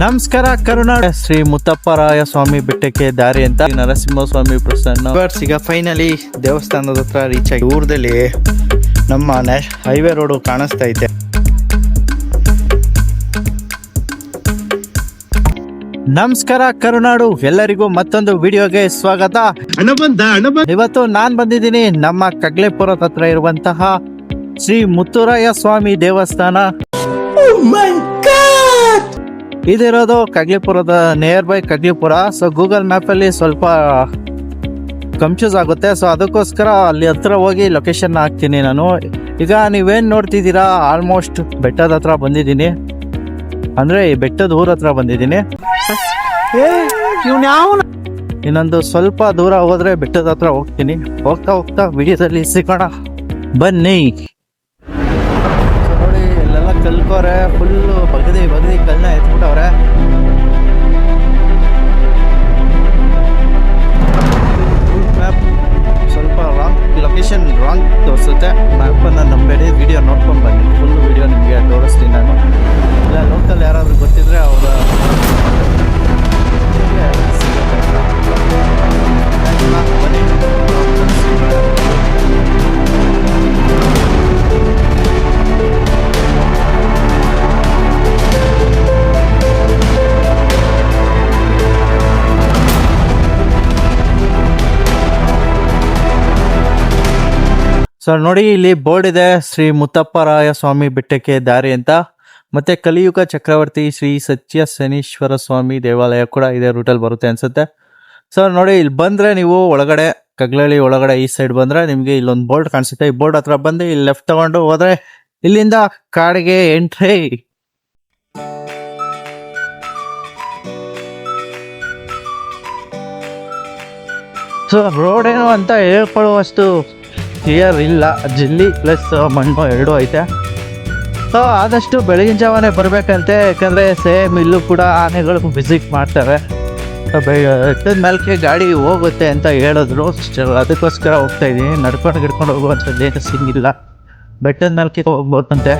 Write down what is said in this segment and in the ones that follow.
ನಮಸ್ಕಾರ ಕರುನಾಡ. ಶ್ರೀ ಮುತ್ತಪ್ಪರಾಯ ಸ್ವಾಮಿ ಬೆಟ್ಟಕ್ಕೆ ದಾರಿ ಅಂತ ನರಸಿಂಹ ಸ್ವಾಮಿ ಪ್ರಸನ್ನ. ಈಗ ಫೈನಲಿ ದೇವಸ್ಥಾನದ ಹತ್ರ ರೀಚ್ ಆಗಿ ದೂರದಲ್ಲಿ ನಮ್ಮ ನ್ಯಾಷ್ ಹೈವೇ ರೋಡು ಕಾಣಿಸ್ತಾ ಐತೆ ನಮಸ್ಕಾರ ಕರುನಾಡು. ಎಲ್ಲರಿಗೂ ಮತ್ತೊಂದು ವಿಡಿಯೋಗೆ ಸ್ವಾಗತ. ಇವತ್ತು ನಾನ್ ಬಂದಿದ್ದೀನಿ ನಮ್ಮ ಕಗ್ಲೆಪುರದ ಹತ್ರ ಇರುವಂತಹ ಶ್ರೀ ಮುತ್ತುರಾಯ ಸ್ವಾಮಿ ದೇವಸ್ಥಾನ. ಇದಿರೋದು ಕಗ್ಲಿಪುರದ near by Kaglipura. So Google map ಅಲ್ಲಿ ಸ್ವಲ್ಪ ಕನ್ಫ್ಯೂಸ್ ಆಗುತ್ತೆ. ಸೊ ಅದಕ್ಕೋಸ್ಕರ ಅಲ್ಲಿ ಹತ್ರ ಹೋಗಿ ಲೊಕೇಶನ್ ಹಾಕ್ತೀನಿ ನಾನು. ಈಗ ನೀವೇನು ನೋಡ್ತಿದ್ದೀರಾ? ಆಲ್ಮೋಸ್ಟ್ ಬೆಟ್ಟದ ಹತ್ರ ಬಂದಿದ್ದೀನಿ. ಅಂದ್ರೆ ಈ ಬೆಟ್ಟದ ಊರ ಹತ್ರ ಬಂದಿದ್ದೀನಿ. ಇನ್ನೊಂದು ಸ್ವಲ್ಪ ದೂರ ಹೋದರೆ ಬೆಟ್ಟದ ಹತ್ರ ಹೋಗ್ತೀನಿ. ಹೋಗ್ತಾ ಹೋಗ್ತಾ ವಿಡಿಯೋದಲ್ಲಿ ಸಿಗೋಣ. ಬನ್ನಿ. ಇಲ್ಲೆಲ್ಲ ಕಲ್ಕೋರೆ ಫುಲ್ಲು ಬಗದಿ ಬಗದಿ ಕಲ್ಲನ್ನ ಎತ್ಬಿಟ್ಟವ್ರೆ. ಮ್ಯಾಪ್ ಸ್ವಲ್ಪ ರಾಂಗ್ ಲೊಕೇಶನ್ ರಾಂಗ್ ತೋರಿಸುತ್ತೆ. ಮ್ಯಾಪನ್ನು ನಂಬೇಡಿ ವಿಡಿಯೋ ನೋಡ್ಕೊಂಡು ಬನ್ನಿ. ಫುಲ್ ವಿಡಿಯೋ ನಿಮಗೆ ತೋರಿಸ್ತೀನಿ ನಾನು. ಇಲ್ಲ ಲೋಕಲ್ ಯಾರಾದರೂ ಗೊತ್ತಿದ್ರೆ ಅವರ ಸರ್ ನೋಡಿ ಇಲ್ಲಿ ಬೋರ್ಡ್ ಇದೆ, ಶ್ರೀ ಮುತ್ತಪ್ಪರಾಯ ಸ್ವಾಮಿ ಬೆಟ್ಟಕ್ಕೆ ದಾರಿ ಅಂತ. ಮತ್ತೆ ಕಲಿಯುಗ ಚಕ್ರವರ್ತಿ ಶ್ರೀ ಸತ್ಯ ಶನೀಶ್ವರ ಸ್ವಾಮಿ ದೇವಾಲಯ ಕೂಡ ಇದೇ ರೂಟಲ್ಲಿ ಬರುತ್ತೆ ಅನ್ಸುತ್ತೆ. ಸರ್ ನೋಡಿ ಇಲ್ಲಿ ಬಂದ್ರೆ ನೀವು ಒಳಗಡೆ ಕಗ್ಲಳ್ಳಿ ಒಳಗಡೆ ಈ ಸೈಡ್ ಬಂದ್ರೆ ನಿಮಗೆ ಇಲ್ಲೊಂದು ಬೋರ್ಡ್ ಕಾಣಿಸುತ್ತೆ. ಈ ಬೋರ್ಡ್ ಹತ್ರ ಬಂದು ಇಲ್ಲಿ ಲೆಫ್ಟ್ ತಗೊಂಡು ಹೋದ್ರೆ ಇಲ್ಲಿಂದ ಕಾಡಿಗೆ ಎಂಟ್ರಿ ಸೊ ರೋಡ್ ಏನು ಅಂತ ಹೇಳ್ಕೊಳ್ಳುವಷ್ಟು ಕ್ಲಿಯರ್ ಇಲ್ಲ. ಜಿಲ್ಲಿ ಪ್ಲಸ್ ಮಣ್ಣು ಎರಡೂ ಐತೆ. ಸೊ ಆದಷ್ಟು ಬೆಳಗಿನ ಜಾವನೇ ಬರಬೇಕಂತೆ. ಯಾಕಂದರೆ ಸೇಮ್ ಇಲ್ಲೂ ಕೂಡ ಆನೆಗಳು ವಿಸಿಟ್ ಮಾಡ್ತವೆ. ಬೆಟ್ಟದ ಮೇಲಕ್ಕೆ ಗಾಡಿ ಹೋಗುತ್ತೆ ಅಂತ ಹೇಳಿದ್ರು. ಅದಕ್ಕೋಸ್ಕರ ಹೋಗ್ತಾ ಇದ್ದೀನಿ ನಡ್ಕೊಂಡು ಗಿಡ್ಕೊಂಡು ಹೋಗುವಂಥದ್ದು ಏನು ಸಿಂಗಿಲ್ಲ ಬೆಟ್ಟದ ಮೇಲಕ್ಕೆ ಹೋಗ್ಬೋದಂತೆ.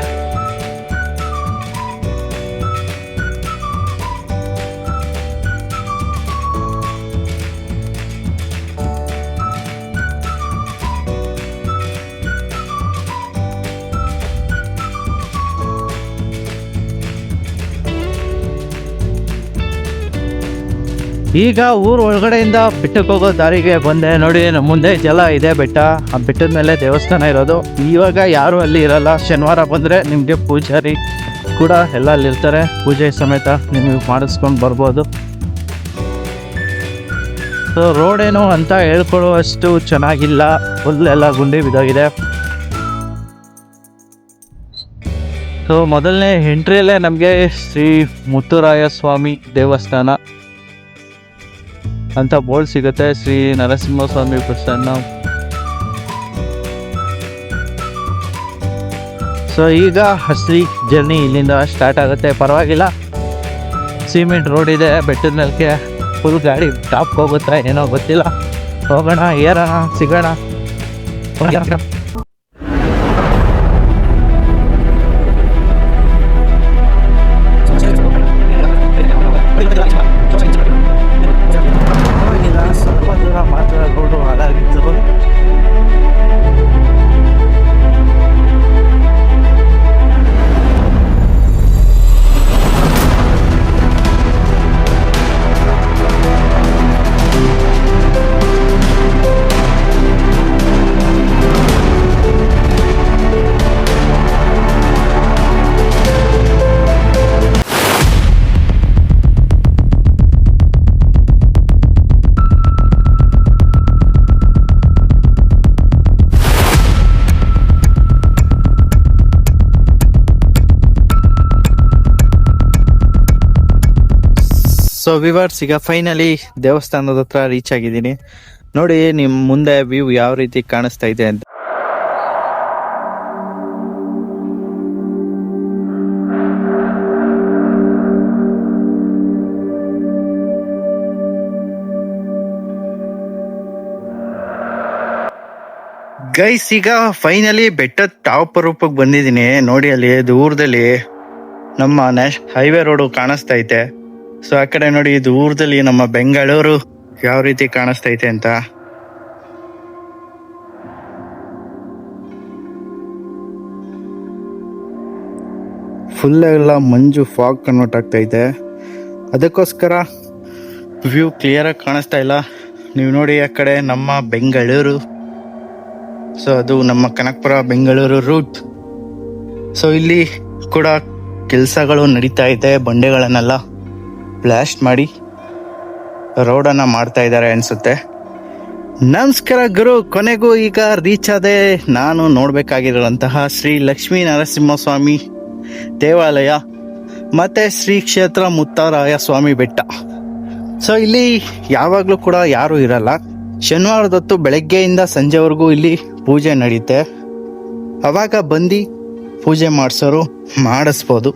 ಈಗ ಊರ ಒಳಗಡೆಯಿಂದ ಬೆಟ್ಟಕ್ಕೆ ಹೋಗೋ ದಾರಿಗೆ ಬಂದೆ. ನೋಡಿ ಮುಂದೆ ಜಲ ಇದೆ ಬೆಟ್ಟ. ಆ ಬೆಟ್ಟದ ಮೇಲೆ ದೇವಸ್ಥಾನ ಇರೋದು. ಇವಾಗ ಯಾರು ಅಲ್ಲಿ ಇರಲ್ಲ. ಶನಿವಾರ ಬಂದ್ರೆ ನಿಮಗೆ ಪೂಜಾರಿ ಕೂಡ ಎಲ್ಲ ಅಲ್ಲಿ ಇರ್ತಾರೆ. ಪೂಜೆ ಸಮೇತ ನಿಮಗೆ ಮಾಡಿಸ್ಕೊಂಡು ಬರ್ಬೋದು. ಸೊ ರೋಡ್ ಏನು ಅಂತ ಹೇಳ್ಕೊಳ್ಳುವಷ್ಟು ಚೆನ್ನಾಗಿಲ್ಲ. ಫುಲ್ಲೆಲ್ಲ ಗುಂಡಿ ಬಿದ್ದೋಗಿದೆ. ಸೊ ಮೊದಲನೇ ಎಂಟ್ರಿಯಲ್ಲೇ ನಮಗೆ ಶ್ರೀ ಮುತ್ತುರಾಯ ಸ್ವಾಮಿ ದೇವಸ್ಥಾನ. ಅಂತ ಬೋರ್ಡ್ ಸಿಗುತ್ತೆ ಶ್ರೀ ನರಸಿಂಹಸ್ವಾಮಿ ಪ್ರಸನ್ನ. ಸೊ ಈಗ ಹಸ್ರಿ ಜರ್ನಿ ಇಲ್ಲಿಂದ ಸ್ಟಾರ್ಟ್ ಆಗುತ್ತೆ. ಪರವಾಗಿಲ್ಲ. ಸಿಮೆಂಟ್ ರೋಡ್ ಇದೆ, ಬೆಟ್ಟದ ಮೇಲಕ್ಕೆ ಫುಲ್ ಗಾಡಿ ಟಾಪ್ ಹೋಗುತ್ತಾ ಏನೋ ಗೊತ್ತಿಲ್ಲ. ಹೋಗೋಣ, ಏರೋಣ, ಸಿಗೋಣ. ಸೊ ವಿವರ್ಸ್ ಈಗ ಫೈನಲಿ ದೇವಸ್ಥಾನದ ಹತ್ರ ರೀಚ್ ಆಗಿದ್ದೀನಿ. ನೋಡಿ, ನಿಮ್ ಮುಂದೆ ವ್ಯೂ ಯಾವ ರೀತಿ ಕಾಣಿಸ್ತಾ ಇದೆ ಅಂತ. ಗೈಸ್ ಈಗ ಫೈನಲಿ ಬೆಟ್ಟದ ಟಾಪ್ ರೂಪಕ್ಕೆ ಬಂದಿದ್ದೀನಿ. ನೋಡಿ, ಅಲ್ಲಿ ದೂರದಲ್ಲಿ ನಮ್ಮ ನ್ಯಾಷ್ ಹೈವೇ ರೋಡು ಕಾಣಿಸ್ತಾ ಐತೆ. ಸೊ ಆ ಕಡೆ ನೋಡಿ ದೂರದಲ್ಲಿ ನಮ್ಮ ಬೆಂಗಳೂರು ಯಾವ ರೀತಿ ಕಾಣಿಸ್ತೈತೆ ಅಂತ. ಫುಲ್ ಎಲ್ಲ ಮಂಜು ಫಾಗ್ ಕನ್ವರ್ಟ್ ಆಗ್ತೈತೆ. ಅದಕ್ಕೋಸ್ಕರ ವ್ಯೂ ಕ್ಲಿಯರ್ ಆಗಿ ಕಾಣಿಸ್ತಾ ಇಲ್ಲ. ನೀವು ನೋಡಿ, ಆ ಕಡೆ ನಮ್ಮ ಬೆಂಗಳೂರು. ಸೊ ಅದು ನಮ್ಮ ಕನಕಪುರ ಬೆಂಗಳೂರು ರೂಟ್ ಸೊ ಇಲ್ಲಿ ಕೂಡ ಕೆಲಸಗಳು ನಡೀತಾ ಇದೆ, ಬಂಡೆಗಳನ್ನೆಲ್ಲ. ಬ್ಲಾಸ್ಟ್ ಮಾಡಿ ರೋಡನ್ನು ಮಾಡ್ತಾ ಇದ್ದಾರೆ ಅನ್ಸುತ್ತೆ. ನಮಸ್ಕಾರ ಗುರು, ಕೊನೆಗೂ ಈಗ ರೀಚ್ ಆದೆ ನಾನು ನೋಡಬೇಕಾಗಿರುವಂತಹ ಶ್ರೀ ಲಕ್ಷ್ಮೀ ನರಸಿಂಹಸ್ವಾಮಿ ದೇವಾಲಯ, ಮತ್ತೆ ಶ್ರೀ ಕ್ಷೇತ್ರ ಮುತ್ತಾರಾಯ ಸ್ವಾಮಿ ಬೆಟ್ಟ. ಸೊ ಇಲ್ಲಿ ಯಾವಾಗಲೂ ಕೂಡ ಯಾರು ಇರಲ್ಲ. ಶನಿವಾರದೊತ್ತು ಬೆಳಗ್ಗೆಯಿಂದ ಸಂಜೆವರೆಗೂ ಇಲ್ಲಿ ಪೂಜೆ ನಡೆಯುತ್ತೆ ಅವಾಗ ಬಂದು ಪೂಜೆ ಮಾಡಿಸೋರು ಮಾಡಿಸ್ಬೋದು.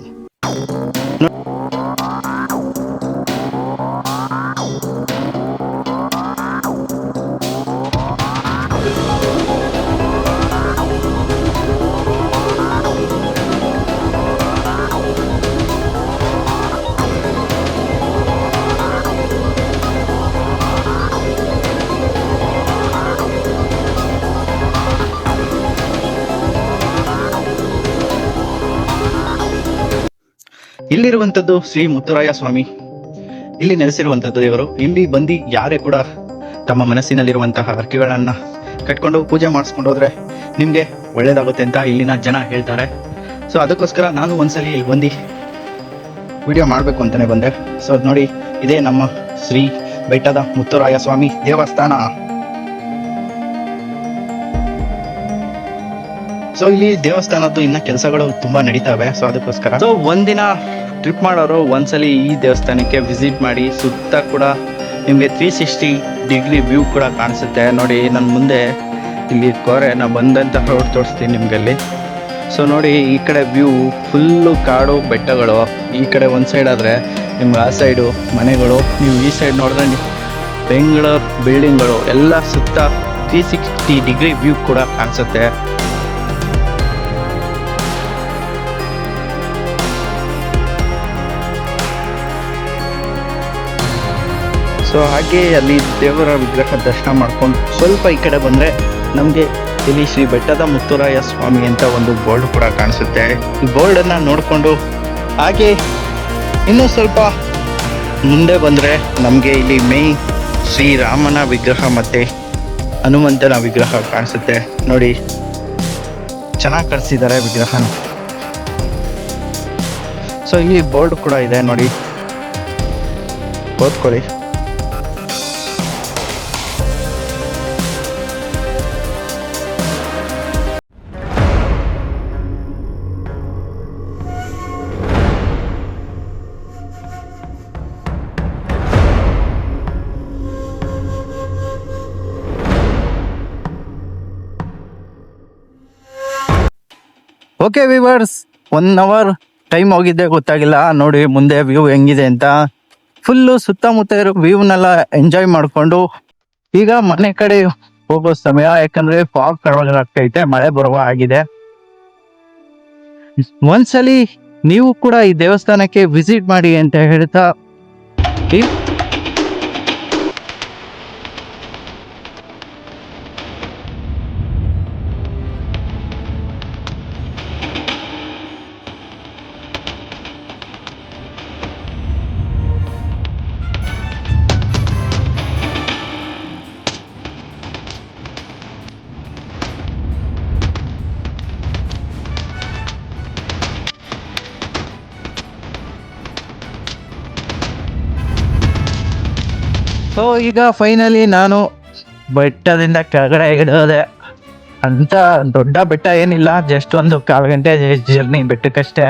ಇಲ್ಲಿರುವಂತದ್ದು ಶ್ರೀ ಮುತ್ತುರಾಯ ಸ್ವಾಮಿ. ಇಲ್ಲಿ ನೆಲೆಸಿರುವಂತದ್ದು ದೇವರು. ಇಲ್ಲಿ ಬಂದು ಯಾರೇ ಕೂಡ ತಮ್ಮ ಮನಸ್ಸಿನಲ್ಲಿರುವಂತಹ ಹರಕೆಗಳನ್ನ ಕಟ್ಕೊಂಡು ಪೂಜೆ ಮಾಡಿಸ್ಕೊಂಡು ಹೋದ್ರೆ ನಿಮ್ಗೆ ಒಳ್ಳೇದಾಗುತ್ತೆ ಅಂತ ಇಲ್ಲಿನ ಜನ ಹೇಳ್ತಾರೆ. ಸೊ ಅದಕ್ಕೋಸ್ಕರ ನಾನು ಒಂದ್ಸಲಿ ಇಲ್ಲಿ ಬಂದು ವಿಡಿಯೋ ಮಾಡಬೇಕು ಅಂತಾನೆ ಬಂದೆ. ಸೊ ನೋಡಿ, ಇದೇ ನಮ್ಮ ಶ್ರೀ ಬೆಟ್ಟದ ಮುತ್ತುರಾಯ ಸ್ವಾಮಿ ದೇವಸ್ಥಾನ. ಸೊ ಇಲ್ಲಿ ದೇವಸ್ಥಾನದ್ದು ಇನ್ನ ಕೆಲಸಗಳು ತುಂಬಾ ನಡೀತಾವೆ. ಸೊ ಅದಕ್ಕೋಸ್ಕರ. ಸೊ ಒಂದಿನ ಟ್ರಿಪ್ ಮಾಡೋರು ಒಂದ್ಸಲಿ ಈ ದೇವಸ್ಥಾನಕ್ಕೆ ವಿಸಿಟ್ ಮಾಡಿ ಸುತ್ತ ಕೂಡ ನಿಮಗೆ ತ್ರೀ ಸಿಕ್ಸ್ಟಿ ಡಿಗ್ರಿ ವ್ಯೂ ಕೂಡ ಕಾಣಿಸುತ್ತೆ. ನೋಡಿ ನನ್ನ ಮುಂದೆ ಇಲ್ಲಿ ಕೋರೆ ನಾ ಬಂದಂತ ರೋಡ್ ತೋರಿಸ್ತೀನಿ ನಿಮ್ಗೆ ಅಲ್ಲಿ ಸೊ ನೋಡಿ, ಈ ಕಡೆ ವ್ಯೂ ಫುಲ್ಲು ಕಾಡು ಬೆಟ್ಟಗಳು. ಈ ಕಡೆ ಒಂದು ಸೈಡ್ ಆದರೆ ನಿಮ್ಗೆ ಆ ಸೈಡು ಮನೆಗಳು. ನೀವು ಈ ಸೈಡ್ ನೋಡಿದ್ರೆ ಬೆಂಗಳೂರು ಬಿಲ್ಡಿಂಗ್ಗಳು ಎಲ್ಲ ಸುತ್ತ ತ್ರೀ ಸಿಕ್ಸ್ಟಿ ಡಿಗ್ರಿ ವ್ಯೂ ಕೂಡ ಕಾಣಿಸುತ್ತೆ. ಸೊ ಹಾಗೆ ಅಲ್ಲಿ ದೇವರ ವಿಗ್ರಹ ದರ್ಶನ ಮಾಡ್ಕೊಂಡು ಸ್ವಲ್ಪ ಈ ಕಡೆ ಬಂದರೆ ನಮಗೆ ಇಲ್ಲಿ ಶ್ರೀ ಬೆಟ್ಟದ ಮುತ್ತುರಾಯ ಸ್ವಾಮಿ ಅಂತ ಒಂದು ಬೋರ್ಡ್ ಕೂಡ ಕಾಣಿಸುತ್ತೆ. ಈ ಬೋರ್ಡನ್ನು ನೋಡಿಕೊಂಡು ಹಾಗೆ ಇನ್ನೂ ಸ್ವಲ್ಪ ಮುಂದೆ ಬಂದರೆ ನಮಗೆ ಇಲ್ಲಿ ಮೈ ಶ್ರೀರಾಮನ ವಿಗ್ರಹ ಮತ್ತು ಹನುಮಂತನ ವಿಗ್ರಹ ಕಾಣಿಸುತ್ತೆ. ನೋಡಿ, ಚೆನ್ನಾಗಿ ಕಳಿಸಿದ್ದಾರೆ ವಿಗ್ರಹನ. ಸೊ ಇಲ್ಲಿ ಬೋರ್ಡ್ ಕೂಡ ಇದೆ ನೋಡಿ. ಓದ್ಕೊಳ್ಳಿ. Okay viewers one hour time ಹೋಗಿದ್ದೆ ಗೊತ್ತಾಗಿಲ್ಲ. ನೋಡಿ, ಮುಂದೆ ವ್ಯೂ ಹೆಂಗಿದೆ ಅಂತ. ಫುಲ್ಲು ಸುತ್ತಮುತ್ತ ಇರೋ ವ್ಯೂನೆಲ್ಲ ಎಂಜಾಯ್ ಮಾಡಿಕೊಂಡು, ಈಗ ಮನೆ ಕಡೆ ಹೋಗೋ ಸಮಯ. ಯಾಕಂದ್ರೆ ಫಾಗ್ ಆಗ್ತೈತೆ ಮಳೆ ಬರುವ ಆಗಿದೆ. ಒಂದ್ಸಲಿ ನೀವು ಕೂಡ ಈ ದೇವಸ್ಥಾನಕ್ಕೆ ವಿಸಿಟ್ ಮಾಡಿ ಅಂತ ಹೇಳ್ತಾ ಸೊ ಈಗ ಫೈನಲಿ ನಾನು ಬೆಟ್ಟದಿಂದ ಕೆಳಗಡೆ ಇಡೋದೆ ಅಂತ ದೊಡ್ಡ ಬೆಟ್ಟ ಏನಿಲ್ಲ ಜಸ್ಟ್ ಒಂದು ಕಾಲು ಗಂಟೆ ಜರ್ನಿ ಬೆಟ್ಟಕ್ಕಷ್ಟೇ.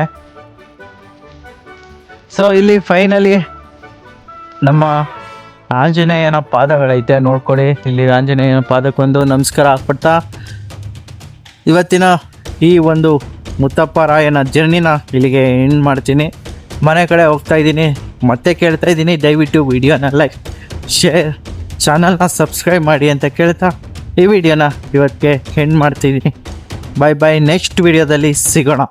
ಸೊ ಇಲ್ಲಿ ಫೈನಲಿ ನಮ್ಮ ಆಂಜನೇಯನ ಪಾದಗಳೈತೆ, ನೋಡ್ಕೊಳ್ಳಿ. ಇಲ್ಲಿ ಆಂಜನೇಯನ ಪಾದಕ್ಕೊಂದು ನಮಸ್ಕಾರ ಹಾಕ್ಬಿಡ್ತಾ ಇವತ್ತಿನ ಈ ಒಂದು ಮುತ್ತಪ್ಪ ರಾಯನ ಜರ್ನಿನ ಇಲ್ಲಿಗೆ ಎಂಡ್ ಮಾಡ್ತೀನಿ. ಮನೆ ಕಡೆ ಹೋಗ್ತಾ ಇದ್ದೀನಿ. ಮತ್ತೆ ಕೇಳ್ತಾ ಇದ್ದೀನಿ. ದಯವಿಟ್ಟು ವಿಡಿಯೋನ ಲೈಕ್ ಶೇರ್ ಚಾನಲ್ನ ಸಬ್ಸ್ಕ್ರೈಬ್ ಮಾಡಿ ಅಂತ ಕೇಳ್ತಾ ಈ ವಿಡಿಯೋನ ಇವತ್ತಿಗೆ ಎಂಡ್ ಮಾಡ್ತೀನಿ. ಬಾಯ್ ಬಾಯ್ ನೆಕ್ಸ್ಟ್ ವಿಡಿಯೋದಲ್ಲಿ ಸಿಗೋಣ.